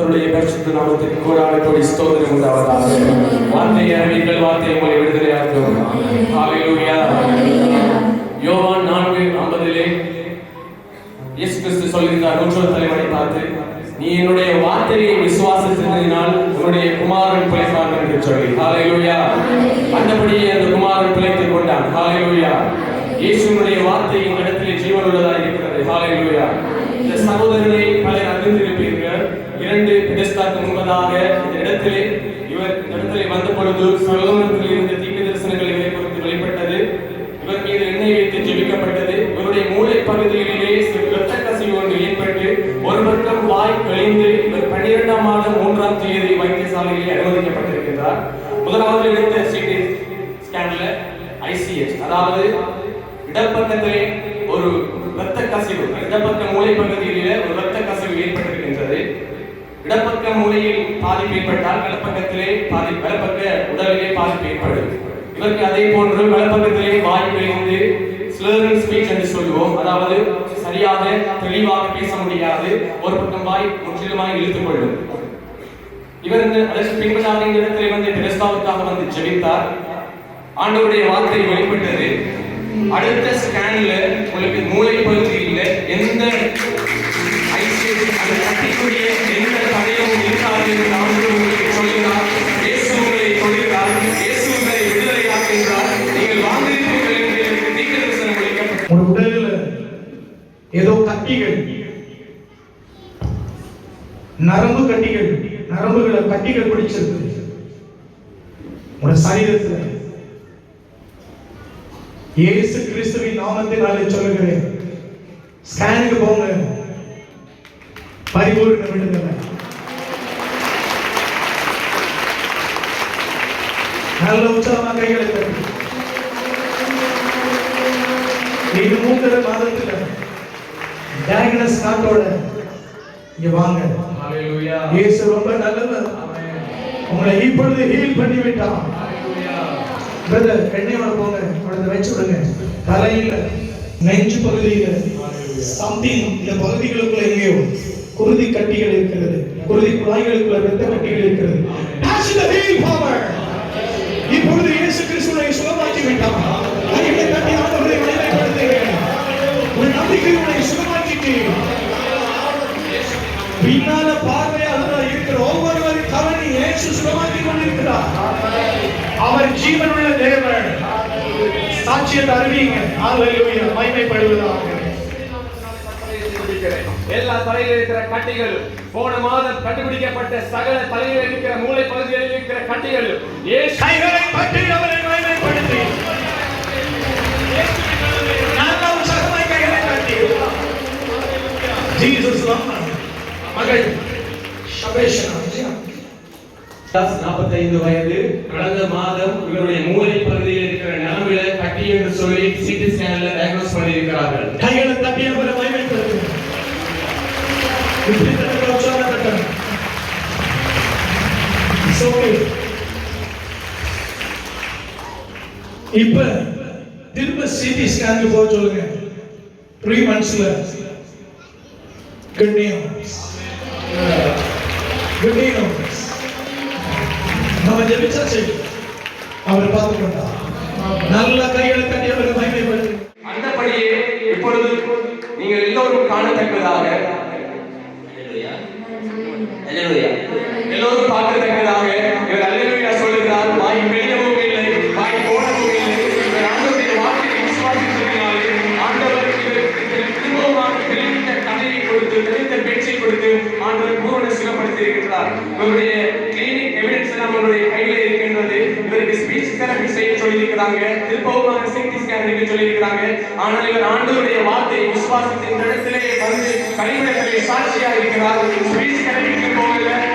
கர்த்தருடைய பரிசுத்த நாமத்திற்கு கோடான கோடி ஸ்தோத்திரம் உண்டாவதாக. வார்த்தையை அறிவிங்கள் வார்த்தை உங்களை விடுதலையாக்கும் ஹalleluya யோவான் நான்கு ஐம்பதிலே இயேசு கிறிஸ்து சொல்லியிருந்தார் நூற்றொரு தலைவனை பார்த்து நீ என்னுடைய வார்த்தையை விசுவாசித்ததினால் உன்னுடைய குமாரன் பிழைப்பான் என்று சொல்லி. ஹalleluya அந்தபடியே அந்த குமாரன் பிழைத்துக் கொண்டான். ஹalleluya இயேசுவினுடைய வார்த்தை இந்த இடத்திலே ஜீவன் உள்ளதாக இருக்கிறது. ஹalleluya இந்த சகோதரனை பலர் அறிந்திருப்பீர்கள் இரண்டு பிடஸ்தாக்கு முன்பதாக இந்த இடத்திலே இவர் இந்த இடத்திலே வந்த பொழுது சகோதரத்தில் இருந்த தீர்க்க தரிசனங்கள் இவரை குறித்து வெளிப்பட்டது. இவர் மீது எண்ணெய் வைத்து ஜெபிக்கப்பட்டது. இவருடைய மூளை பகுதியிலே இரத்த கசிவு ஒன்று ஏற்பட்டு ஒரு பக்கம் வாய் கழிந்து இவர் பன்னிரெண்டாம் மாதம் மூன்றாம் தேதி வைத்தியசாலையில் அனுமதிக்கப்பட்டிருக்கிறார் முதலாவது எடுத்த சிடி ஸ்கேன்ல ஐசிஎஸ் அதாவது இடப்பக்கத்திலே ஒரு இரத்த கசிவு இடப்பக்க மூளை பகுதியிலே ஒரு இரத்த கசிவு ஏற்பட்டிருக்கின்றது. இடப்பக்க மூளையில் பாதிப்பு ஏற்பட்டால் வலப்பக்கத்திலே பாதி வலப்பக்க உடலிலே பாதிப்பு ஏற்படும். இவருக்கு அதே போன்று வலப்பக்கத்திலே வாய் விளைந்து ஸ்லர்டன் ஸ்பீச் என்று சொல்லுவோம். அதாவது சரியாக தெளிவாக பேச முடியாது. ஒரு பக்கம் வாய் முற்றிலுமாய் இழுத்துக் கொள்ளும். இவர் இந்த அதற்கு இடத்திலே வந்து பெருஸ்தாவுக்காக வந்து ஜெபித்தார். ஆண்டவருடைய வார்த்தை வெளிப்பட்டது. அடுத்த ஸ்கேன்ல உங்களுக்கு மூளை பகுதியில் எந்த கட்டிக்கூடிய எந்த தடையும் இருக்காது என்று ஆண்டவர் உங்களுக்கு சொல்கிறார் இயேசு உங்களை கொள்கிறார் இயேசு உங்களை விடுதலையாக்குகிறார் நீங்கள் வாழ்ந்திருப்பீர்கள் என்று எனக்கு தீர்க்க தரிசனம் அளிக்கப்பட்டது. ஒரு உடலில் ஏதோ கட்டிகள் நரம்பு கட்டிகள் நரம்புகளை கட்டிகள் பிடிச்சிருக்கு. உங்க சரீரத்தில் இயேசு கிறிஸ்துவின் நாமத்தினாலே சொல்லுகிறேன். ஸ்கேனுக்கு போங்க. பரிபூர்ண விடுதலை. நல்ல உற்சாகமா கைகளை தட்டி. இது மூன்றரை மாதத்துல டயக்னஸ் நாட்டோட இங்க வாங்க. இயேசு ரொம்ப நல்லவர். உங்களை இப்பொழுது ஹீல் பண்ணி விட்டான் பிரதர் எண்ணெயோட போங்க. உடனே வச்சு விடுங்க. தலையில நெஞ்சு பகுதியில சம்திங் இந்த பகுதிகளுக்குள்ள எங்கேயோ குருதி கட்டிகள் இருக்கிறது. குருதி குழாய்களுக்குள்ள ரத்த கட்டிகள் இருக்கிறது. இப்பொழுது இயேசு கிறிஸ்துவை சுகமாக்கி விட்டான் கைகளை கட்டி ஆண்டவரை உன் நம்பிக்கை உன்னை சுகமாக்கிட்டு. பின்னால பார்வையாளராக இருக்கிற ஒவ்வொருவரின் கவனி இயேசு சுகமாக்கி கொண்டிருக்கிறார். அவர் ஜீவனுள்ள தேவன். சாட்சியத்தை அறிவிங்க. ஹalleluya. மகிமைப்படுவதாக. எல்லா தலையில் இருக்கிற கட்டிகள் போன மாதம் கண்டுபிடிக்கப்பட்ட சகல தலையில் இருக்கிற மூளை பகுதிகளில் இருக்கிற கட்டிகள் கைகளை பற்றி அவரை மகிமைப்படுத்தி. நல்ல உற்சாகமாய் கைகளை தட்டி ஜீசஸ் மகள் ஷபேஷனா நாற்பத்தைந்து வயது கடந்த மாதம் இவருடைய மூளை பகுதியில் இருக்கிற நிலமையில கட்டி என்று சொல்லி சிடி ஸ்கேன்ல டயக்னோஸ் பண்ணியிருக்கிறார்கள். கைகளை தட்டி அவரை மகிமைப்படுத்து இப்ப திரும்ப சிடி ஸ்கேனுக்கு போக சொல்லுங்க. த்ரீ மந்த்ஸ்ல கண்ணியம். கண்ணியம். நம்ம ஜெபிச்சாச்சு அவர் பார்த்துக்கொண்டா நல்ல கைகளை தட்டி அவரை மகிமைப்படுத்து. அந்தபடியே இப்பொழுது நீங்கள் எல்லோரும் காணத்தக்கதாக. எல்லோரும் பார்க்கத்தக்கதாக. இவர் அல்லா சொல்லுகிறார் வாய் வெளியவும் இல்லை வாய் போடவும் இல்லை. இவர் ஆண்டவருடைய வார்த்தையை விசுவாசித்ததினாலே ஆண்டவர் இவருக்கு திரும்பவும் தெரிவித்த கதையை கொடுத்து தெரிவித்த பேச்சை கொடுத்து ஆண்டவர் பூரண சிலப்படுத்தி இருக்கிறார். இவருடைய இவருக்கு செய்ய சொல்லியிருக்கிறாங்க. திருப்பவும் சிடி ஸ்கேன் எடுக்க சொல்லியிருக்கிறாங்க. ஆனால் இவர் ஆண்டவருடைய வார்த்தையை விசுவாசித்து இந்த இடத்திலே வந்து கனிவிடத்திலே சாட்சியாக இருக்கிறார் ஸ்பீச் போகல.